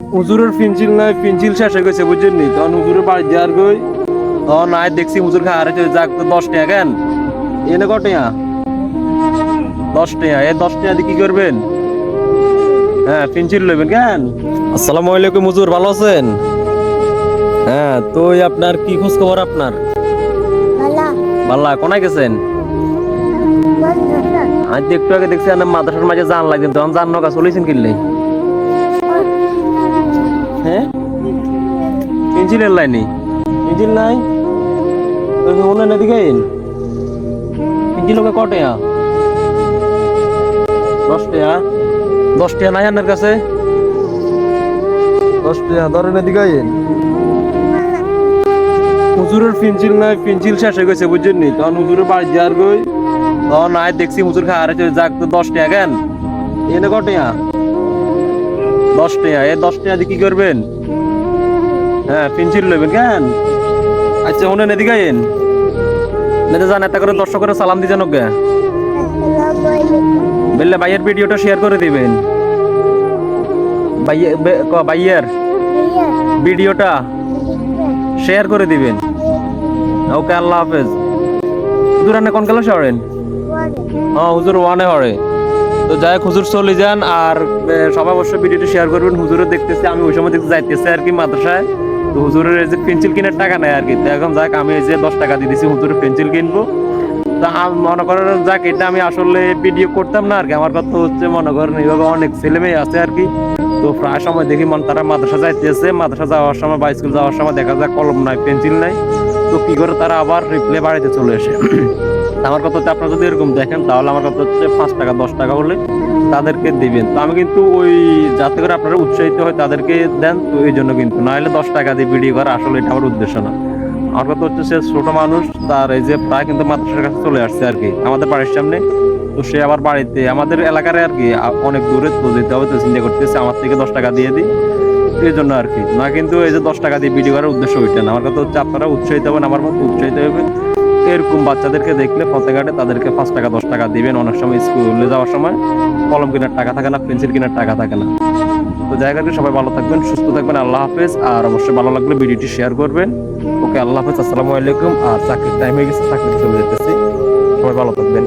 হুজুরের পেন্সিল নাই পেন্সিল শেষ হয়ে গেছে বুঝছেন নি? তখন হুজুরের বাড়ি যাওয়ার গই তখন আয় দেখছি হুজুর খা হারাইছে যাক তো দশ টাকা কেন? এনে কত টাকা? দশ টাকা। এ দশ টাকা দিয়ে কি করবেন? হ্যাঁ পেন্সিল কেন? আসসালামু আলাইকুম হুজুর ভালো আছেন? হ্যাঁ তো আপনার কি খোঁজ খবর আপনার? ভালো। ভাল্লা কোনায় গেছেন? আজ একটু আগে দেখছি মাদ্রাসার মাঝে জান লাগছেন তখন জান নৌকা চলেছেন কিনলে? পেন্সিলের লাইনি। পেন্সিল নাই? তো না দিকে পেন্সিল ওকে কটে দশ টাকা দশ টাকা নাই আপনার কাছে? দশ টাকা ধরেন এদিকে হুজুরের পেন্সিল নাই পেন্সিল শেষ হয়ে গেছে বুঝছেন নি? তখন হুজুরের বাড়ি যাওয়ার গই। তখন আয় দেখছি হুজুর খা হারাইছে যাক তো দশ টাকা কেন? এনে কত টাকা দশ টাকা এ দশ টাকা দিয়ে কি করবেন? হ্যাঁ পেন্সিল লইবেন কেন? আচ্ছা ওনে এদিকে আইন। নেতে জান এত করে দর্শকের সালাম দিয়ে জানো গে বললে ভাইয়ের ভিডিওটা শেয়ার করে দিবেন। ভাইয়ে ভাইয়ের ভিডিওটা শেয়ার করে দিবেন। ওকে, আল্লাহ হাফেজ। হুজুর আপনি কোন ক্লাসে পড়েন? হ্যাঁ হুজুর ওয়ানে হরে তো যাই হুজুর চলে যান আর সবাই অবশ্যই ভিডিওটি শেয়ার করবেন। হুজুরও দেখতেছি, আমি ওই সময় দেখতে যাইতেছি আর কি মাদ্রাসায়। তো হুজুরের এই যে পেন্সিল কেনার টাকা নেয় আর কি। তো এখন যাক, আমি এই যে দশ টাকা দিয়ে দিছি হুজুরের পেন্সিল কিনবো। তা মনে করেন যাক, এটা আমি আসলে ভিডিও করতাম না আর কি। আমার কথা হচ্ছে, মনে করেন এইভাবে অনেক ছেলে মেয়ে আছে আর কি। তো প্রায় সময় দেখি মন তারা মাদ্রাসা যাইতেছে। মাদ্রাসা যাওয়ার সময় বা স্কুল যাওয়ার সময় দেখা যায় কলম নাই, পেন্সিল নাই। তো কি করে তারা আবার রিপ্লে বাড়িতে চলে আসে? আমার কথা হচ্ছে আপনারা যদি এরকম দেখেন, তাহলে আমার কথা হচ্ছে পাঁচ টাকা, দশ টাকা হলে তাদেরকে দিবেন। তো আমি কিন্তু ওই যাতে করে আপনারা উৎসাহিত হয় তাদেরকে দেন, তো এই জন্য কিন্তু। না হলে দশ টাকা দিয়ে ভিডিও করা আসলে এটা আমার উদ্দেশ্য না। আমার কথা হচ্ছে সে ছোট মানুষ, তার এই যে প্রায় কিন্তু মাদ্রাসার কাছে চলে আসছে আর কি, আমাদের বাড়ির সামনে। তো সে আবার বাড়িতে, আমাদের এলাকার আর কি অনেক দূরে, তো যেতে হবে, তো চিন্তা করতেছে, আমার থেকে দশ টাকা দিয়ে দিই। এই জন্য আর কি। না কিন্তু এই যে দশ টাকা দিয়ে ভিডিও করার উদ্দেশ্য ওইটা না। আমার কথা হচ্ছে আপনারা উৎসাহিত হবেন, আমার মতো উৎসাহিত হবেন। এরকম বাচ্চাদেরকে দেখলে পথে ঘাটে তাদেরকে পাঁচ টাকা, দশ টাকা দিবেন অনেক সময় স্কুলে যাওয়ার সময়। কলম কেনার টাকা থাকে না, পেন্সিল কেনার টাকা থাকে না। তো জায়গাটি সবাই ভালো থাকবেন, সুস্থ থাকবেন, আল্লাহ হাফেজ। আর অবশ্যই ভালো লাগলে ভিডিওটি শেয়ার করবেন। ওকে, আল্লাহ হাফেজ, আসসালামু আলাইকুম। আর চাকরির টাইম হয়ে গেছে চাকরি চলে যেতেছি। সবাই ভালো থাকবেন।